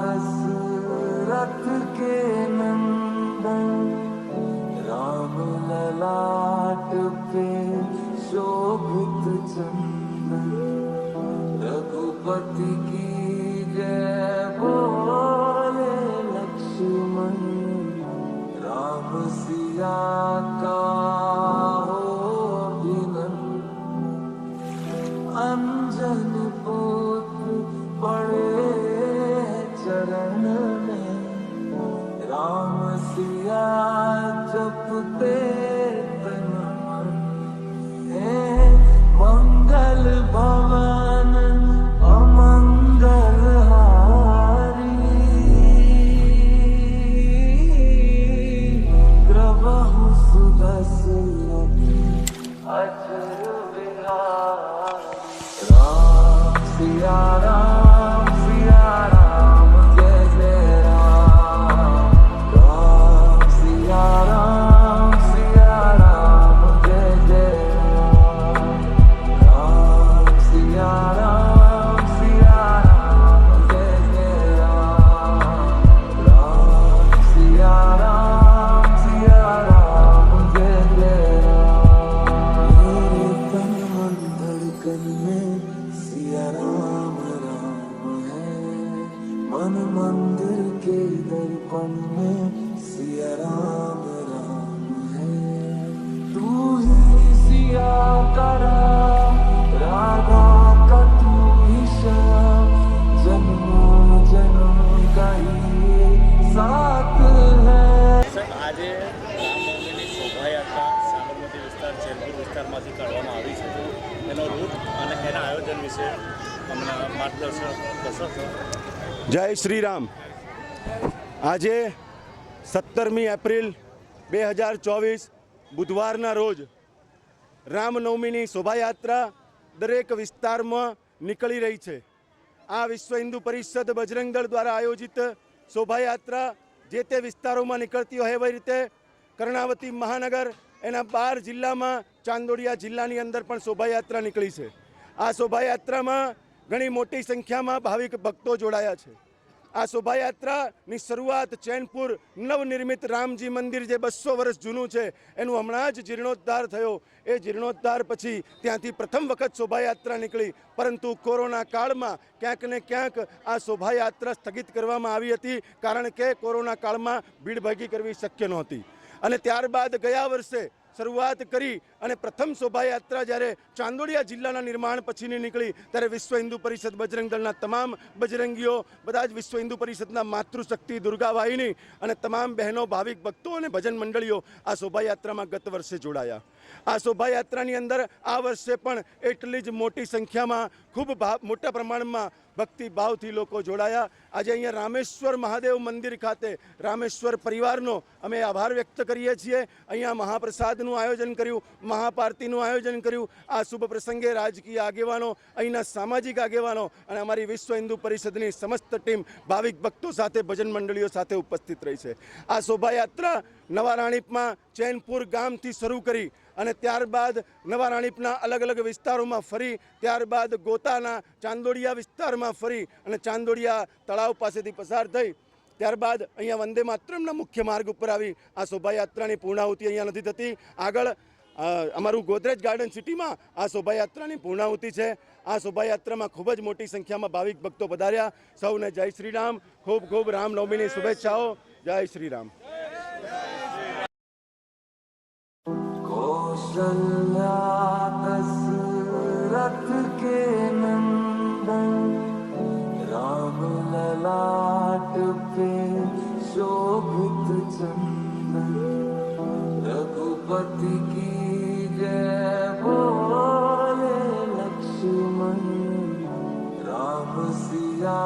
कसरत के नंदन राम ललाट पे शोभित चंदन रघुपति की વિસ્તારમાંથી કાઢવામાં આવી છે. એનો રૂટ અને એના આયોજન વિશે અમને માર્ગદર્શન કરશો જય શ્રી રામ આજે સત્તરમી એપ્રિલ બે હજાર ચોવીસ, બુધવારના રોજ રામનવમીની શોભાયાત્રા દરેક વિસ્તારમાં નીકળી રહી છે. આ વિશ્વ હિન્દુ પરિષદ બજરંગ દળ દ્વારા આયોજિત શોભાયાત્રા જે તે વિસ્તારોમાં નીકળતી હોય એવી રીતે કર્ણાવતી મહાનગર એના બાર જિલ્લામાં ચાંદોડિયા જિલ્લાની અંદર પણ શોભાયાત્રા નીકળી છે. આ શોભાયાત્રામાં ઘણી મોટી સંખ્યામાં ભાવિક ભક્તો જોડાયા છે. આ શોભાયાત્રાની શરૂઆત ચેનપુર નવનિર્મિત રામજી મંદિર જે બસો વર્ષ જૂનું છે, એનું હમણાં જ જીર્ણોદ્ધાર થયો. એ જીર્ણોદ્ધાર પછી ત્યાંથી પ્રથમ વખત શોભાયાત્રા નીકળી, પરંતુ કોરોના કાળમાં ક્યાંક ને ક્યાંક આ શોભાયાત્રા સ્થગિત કરવામાં આવી હતી, કારણ કે કોરોના કાળમાં ભીડભાગી કરવી શક્ય નહોતી. અને ત્યારબાદ ગયા વર્ષે શરૂઆત કરી અને પ્રથમ શોભાયાત્રા જ્યારે ચાંદોડિયા જિલ્લાના નિર્માણ પછીની નીકળી, ત્યારે વિશ્વ હિન્દુ પરિષદ બજરંગ દળના તમામ બજરંગીઓ, બધા જ વિશ્વ હિન્દુ પરિષદના માતૃશક્તિ દુર્ગાવાહિની અને તમામ બહેનો, ભાવિક ભક્તો અને ભજન મંડળીઓ આ શોભાયાત્રામાં ગત વર્ષે જોડાયા. આ શોભાયાત્રાની અંદર આ વર્ષે પણ એટલી જ મોટી સંખ્યામાં ખૂબ મોટા પ્રમાણમાં ભક્તિભાવથી લોકો જોડાયા. આજે અહીંયા રામેશ્વર મહાદેવ મંદિર ખાતે રામેશ્વર પરિવારનો અમે આભાર વ્યક્ત કરીએ છીએ. અહીંયા મહાપ્રસાદનું આયોજન કર્યું મહાપારતીનું આયોજન કર્યું. આ શુભ પ્રસંગે રાજકીય આગેવાનો, અહીંના સામાજિક આગેવાનો અને અમારી વિશ્વ હિન્દુ પરિષદની સમસ્ત ટીમ ભાવિક ભક્તો સાથે, ભજન મંડળીઓ સાથે ઉપસ્થિત રહી છે. આ શોભાયાત્રા નવા રાણીપમાં ચેનપુર ગામથી શરૂ કરી અને ત્યારબાદ નવા રાણીપના અલગ અલગ વિસ્તારોમાં ફરી, ત્યારબાદ ગોતાના ચાંદોડિયા વિસ્તારમાં ફરી અને ચાંદોડિયા તળાવ પાસેથી પસાર થઈ. ત્યારબાદ અહીંયા વંદે માતરમના મુખ્ય માર્ગ ઉપર આવી આ શોભાયાત્રાની પૂર્ણાહુતિ અહીંયા નથી થતી. આગળ અમારું ગોદરેજ ગાર્ડન સિટીમાં આ શોભાયાત્રાની પૂર્ણાહુતિ છે. આ શોભાયાત્રામાં ખૂબ જ મોટી સંખ્યામાં ભાવિક ભક્તો પધાર્યા. સૌને જય શ્રી રામ ખૂબ ખૂબ રામનવમીની શુભેચ્છાઓ. જય શ્રી રામ कौशल्या दशरथ के नंदन राम ललाट पे शोभित चंदन। रघुपति की लक्ष्मण राम सिया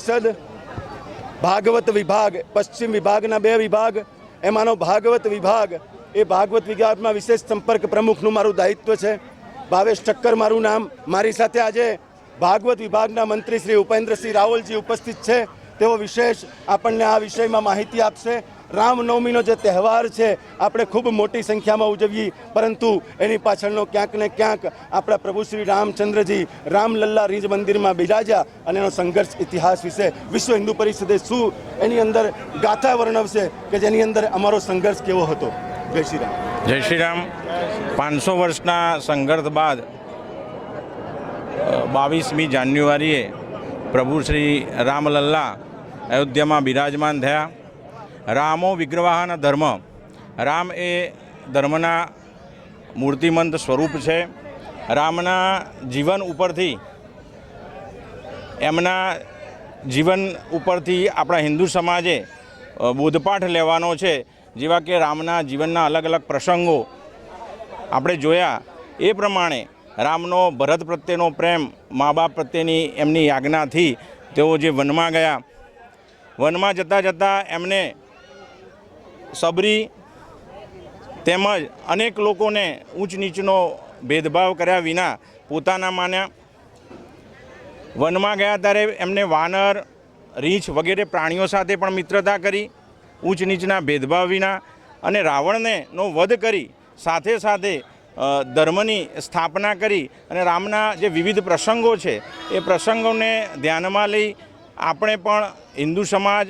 પરિષદ, ભાગવત વિભાગ, પશ્ચિમ વિભાગના બે વિભાગ, એમાંનો ભાગવત વિભાગ એ ભાગવત વિભાગમાં વિશેષ સંપર્ક પ્રમુખનું મારું દાયિત્વ છે. ભાવેશ ઠક્કર મારું નામ. મારી સાથે આજે ભાગવત વિભાગના મંત્રી શ્રી ઉપેન્દ્રસિંહ રાવલજી ઉપસ્થિત છે. તેઓ વિશેષ આપણને આ વિષયમાં માહિતી આપશે. રામનવમીનો જે તહેવાર છે, આપણે ખૂબ મોટી સંખ્યામાં ઉજવીએ, પરંતુ એની પાછળનો ક્યાંક ને ક્યાંક આપણા પ્રભુ શ્રી રામચંદ્રજી રામલલ્લા રીજ મંદિરમાં બિરાજ્યા અને એનો સંઘર્ષ ઇતિહાસ વિશે વિશ્વ હિન્દુ પરિષદે શું એની અંદર ગાથા વર્ણવશે કે જેની અંદર અમારો સંઘર્ષ કેવો હતો? જય શ્રી રામ. જય શ્રી રામ. પાંચસો વર્ષના સંઘર્ષ બાદ બાવીસમી જાન્યુઆરીએ પ્રભુ શ્રી રામલલ્લા અયોધ્યામાં બિરાજમાન થયા. રામો વિગ્રવાહના ધર્મ. રામ એ ધર્મના મૂર્તિમંત સ્વરૂપ છે. રામના જીવન ઉપરથી, એમના જીવન ઉપરથી આપણા હિન્દુ સમાજે બોધપાઠ લેવાનો છે. જેવા કે રામના જીવનના અલગ અલગ પ્રસંગો આપણે જોયા. એ પ્રમાણે રામનો ભરત પ્રત્યેનો પ્રેમ, મા બાપ પ્રત્યેની એમની યાજ્ઞાથી તેઓ જે વનમાં ગયા. વનમાં જતાં જતાં એમને સબરી તેમજ અનેક લોકોને ઊંચ નીચનો ભેદભાવ કર્યા વિના પોતાના માન્યા વનમાં ગયા ત્યારે એમને વાનર, રીંછ વગેરે પ્રાણીઓ સાથે પણ મિત્રતા કરી, ઊંચ નીચના ભેદભાવ વિના અને રાવણને નો વધ કરી, સાથે સાથે ધર્મની સ્થાપના કરી અને રામના જે વિવિધ પ્રસંગો છે, એ પ્રસંગોને ધ્યાનમાં લઈ આપણે પણ હિન્દુ સમાજ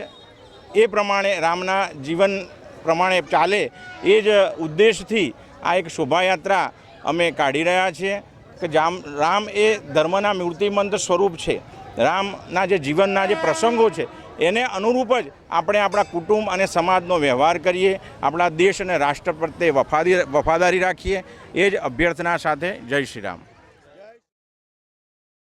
એ પ્રમાણે રામના જીવન પ્રમાણે ચાલે એ જ ઉદ્દેશથી આ એક શોભાયાત્રા અમે કાઢી રહ્યા છીએ કે જામ રામ એ ધર્મના મૂર્તિમંત સ્વરૂપ છે. રામના જે જીવનના જે પ્રસંગો છે, એને અનુરૂપ જ આપણે આપણા કુટુંબ અને સમાજનો વ્યવહાર કરીએ, આપણા દેશ અને રાષ્ટ્ર પ્રત્યે વફાદી, વફાદારી રાખીએ. એ જ અભ્યર્થના સાથે જય શ્રી રામ.